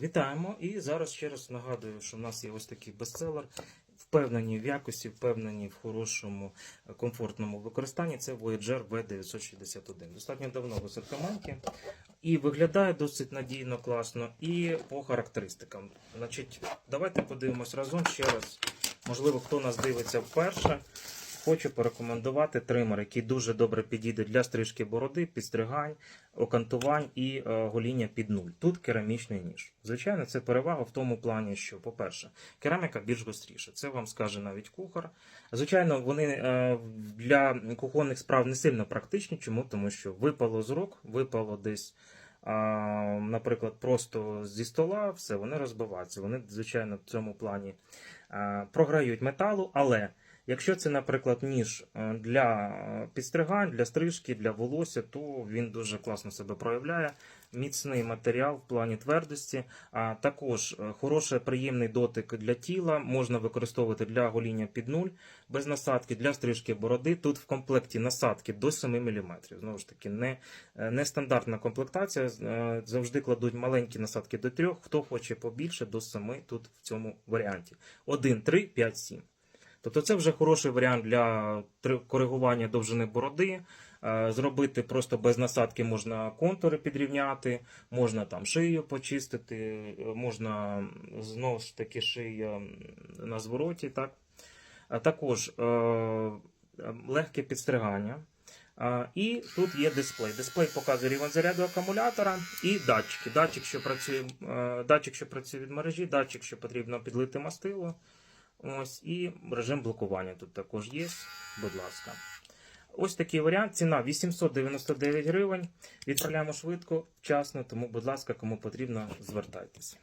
Вітаємо! І зараз ще раз нагадую, що в нас є ось такий бестселер. Впевнені в якості, впевнені в хорошому, е, комфортному використанні. Це Voyager V961. Достатньо давно в асортименті. І виглядає досить надійно, класно, і по характеристикам. Значить, давайте подивимось разом ще раз. Можливо, хто нас дивиться вперше. Хочу порекомендувати тример, який дуже добре підійде для стрижки бороди, підстригань, окантувань і е, гоління під нуль. Тут керамічний ніж. Звичайно, це перевага в тому плані, що, по-перше, кераміка більш гостріша. Це вам скаже навіть кухар. Звичайно, вони е, для кухонних справ не сильно практичні. Чому? Тому що випало з рук, випало десь. Наприклад, просто зі стола, все, вони розбиваються. Вони, звичайно, в цьому плані а, програють металу, але якщо це, наприклад, ніж е, для підстригань, для стрижки, для волосся, то він дуже класно себе проявляє. Міцний матеріал в плані твердості, а також е, хороший приємний дотик для тіла, можна використовувати для гоління під нуль, без насадки, для стрижки бороди. Тут в комплекті насадки до 7 мм. Знову ж таки, не, е, не стандартна комплектація. Е, Завжди кладуть маленькі насадки до 3, хто хоче побільше, до 7 тут в цьому варіанті. 1, 3, 5, 7. Тобто це вже хороший варіант для коригування довжини бороди. Е, Зробити просто без насадки можна контури підрівняти, можна там шию почистити, е, можна знову ж таки шия на звороті. Так? Також е, легке підстригання. І тут є дисплей. Дисплей показує рівень заряду акумулятора і датчики. Датчик, що працює, датчик, що працює від мережі, датчик, що потрібно підлити мастило. Ось, і режим блокування тут також є. Будь ласка. Ось такий варіант. Ціна 899 гривень. Відправляємо швидко, вчасно, тому, будь ласка, кому потрібно, звертайтеся.